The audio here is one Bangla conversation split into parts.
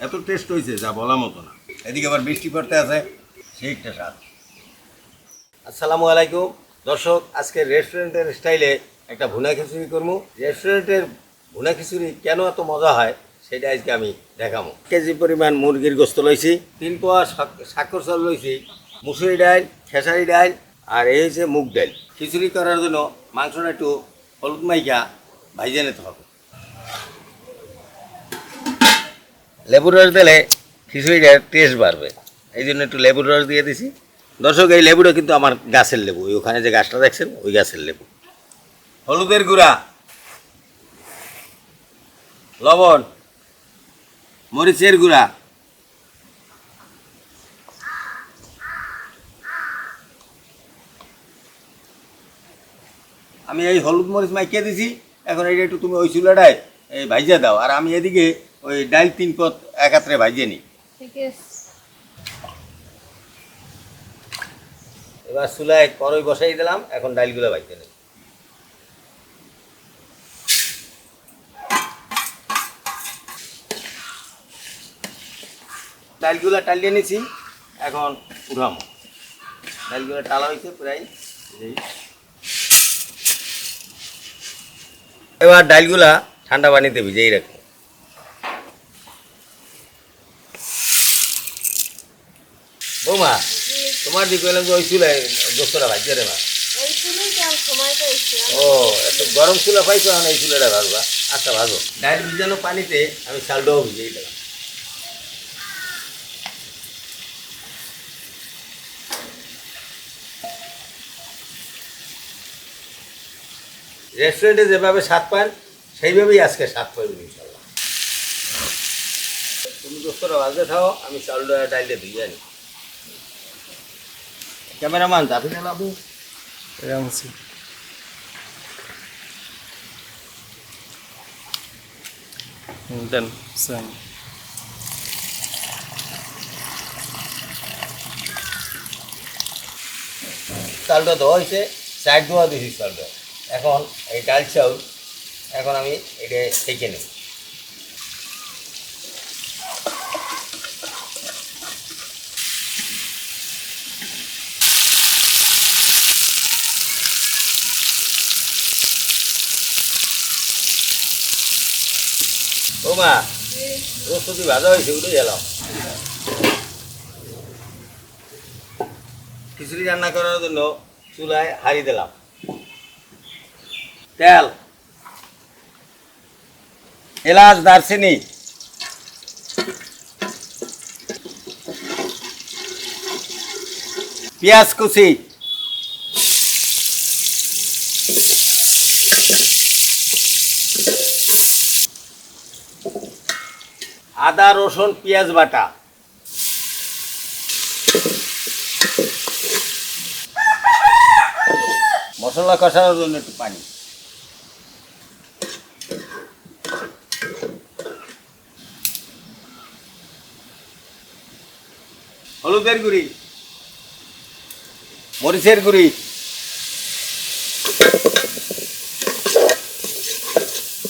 এত টেস্ট হয়েছে যা বলার মতো না। এদিকে আবার বৃষ্টি পড়তে আছে, সেই একটা স্বাদ। আসসালামু আলাইকুম। দর্শক, আজকে রেস্টুরেন্টের স্টাইলে একটা ভুনা খিচুড়ি করব। রেস্টুরেন্টের ভুনা খিচুড়ি কেন এত মজা হয়, সেটা আজকে আমি দেখাবো। কেজি পরিমাণ মুরগির গোস্ত লইছি, তিন পোয়া সাক্ষর চাল লইছি, মুসুরি ডাল, খেসারি ডাল, আর এই হচ্ছে মুগ ডাল। খিচুড়ি করার জন্য মাংসটা একটু হলুদ মাইকা ভাইজে নিতে হবে। লেবুর রস দিলে খিচুড়িটার টেস্ট বাড়বে। এই জন্য একটু লেবুর রস দিয়ে দিছি। দর্শক, এই লেবুটা কিন্তু আমার গাছের লেবু। ওই ওখানে যে গাছটা দেখছেন, ওই গাছের লেবু। হলুদের গুঁড়া, লবণ, মরিচের গুঁড়া, আমি এই হলুদ মরিচ মাইকে দিছি। এখন এইটা একটু তুমি ওই চুলাটায় এই ভাইজা দাও। আর আমি এদিকে ওই ডাইল তিন পথ একাত্রে ভাইজে নিই। ঠিক আছে। এবার চুলায় করই বসাই দিলাম এখন ডালগুলো ভাইজে নিই। ডালগুলো টালিয়ে নিছি এখন উঠামো ডালগুলো টালা হয়েছে প্রায়। এবার ডাইলগুলা ঠান্ডা পানিতে ভিজেই রাখব। বৌমা তোমার দিকে কইলাম যে ওই চুলায় গোস্তটা ভাজছে রে মা। ও এত গরম চুলা পাইছো এখন এই চুলাটা ভাজবা আচ্ছা ভাজো ডাল ভিজানো পানিতে আমি চালটাও ভিজেই দিলাম। রেস্টুরেন্টে যেভাবে স্বাদ পান সেইভাবেই আজকে স্বাদ পাবেন ইনশাল্লাহ তুমি দোস্তরা ভাজতে খাও আমি চালটা ডাইলে ধুয়ে আনি। ক্যামেরাম্যান দাবি না লাবু রামসি দেন সাম চালটা দেওয়া হয়েছে সাইড ধোয়া দিয়েছি চালটা এখন এই ডাল চাউল এখন আমি এটা থেকে নেব ও মা প্রস্তুতি ভাজা হয়েছে উঠে গেলাম খিচুড়ি রান্না করার জন্য চুলায় হাঁড়ি দিলাম। তেল, এলাচ, দারচিনি, পেঁয়াজ কুচি আদা, রসুন, পেঁয়াজ বাটা। মশলা কষানোর জন্য একটু পানি। হলুদের গুঁড়ি। মরিচের গুঁড়ি।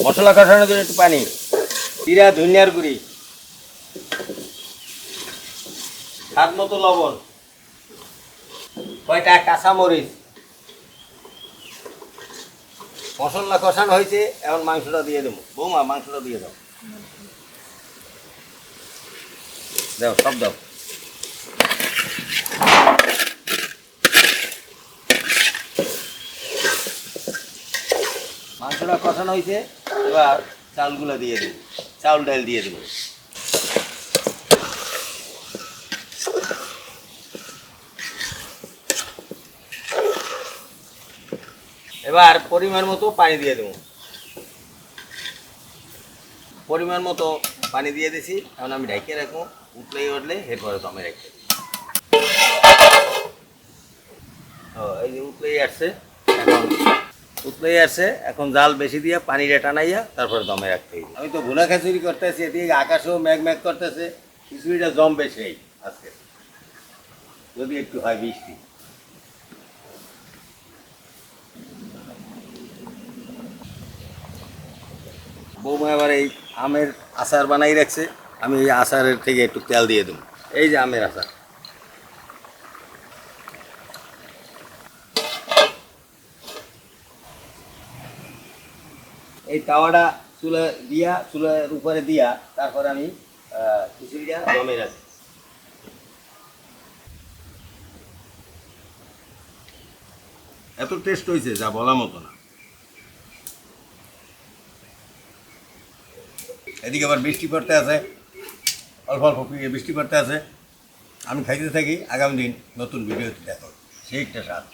মশলা কষানোর জন্য একটু পানি। জিরা, ধনিয়ার গুঁড়ি। স্বাদ মতো লবণ। কয়টা? কাঁচা মরিচ মশলা কষানো হয়েছে, এখন মাংসটা দিয়ে দেবো। বৌমা, মাংসটা দিয়ে দাও। সব দাও। মাংসটা কষানো হয়েছে, এবার দিয়ে দেবো। চাউল ডাল দিয়ে দেবো। এবার পরিমাণ মতো পানি দিয়ে দেবো। পরিমাণ মতো পানি দিয়ে দিছি, এখন আমি ঢেকে রাখব। উঠলেই উঠলে এরপরে দমে রেখে দিই। ও, এই যে উঠলেই আসছে, এখন উঠলেই আসছে, এখন জাল বেশি দিয়ে পানিটা টানাইয়া তারপরে দমে রাখতে আমি তো ভুনা খিচুড়ি করতেছি, এদিকে আকাশেও ম্যাগ ম্যাগ করতেছে, খিচুড়িটা জমবে সেই আজকে। যদি একটু হয় বৃষ্টি। বৌমা এবার এই আমের আচার বানাই রাখছে, আমি এই আচারের থেকে একটু তেল দিয়ে দেবো। এই যে আমের আচার। এই তাওয়াটা চুলা দিয়া, চুলার উপরে দিয়া, তারপরে আমি খিচুড়িটা জমে রাখি এত টেস্ট হয়েছে যা বলার মতো না। এদিকে আবার বৃষ্টি পড়তে আছে। অল্প অল্প বৃষ্টি পড়তে আছে। আমি খাইতে থাকি। আগামী দিন নতুন ভিডিওতে দেখো। সেই একটা স্বাদ।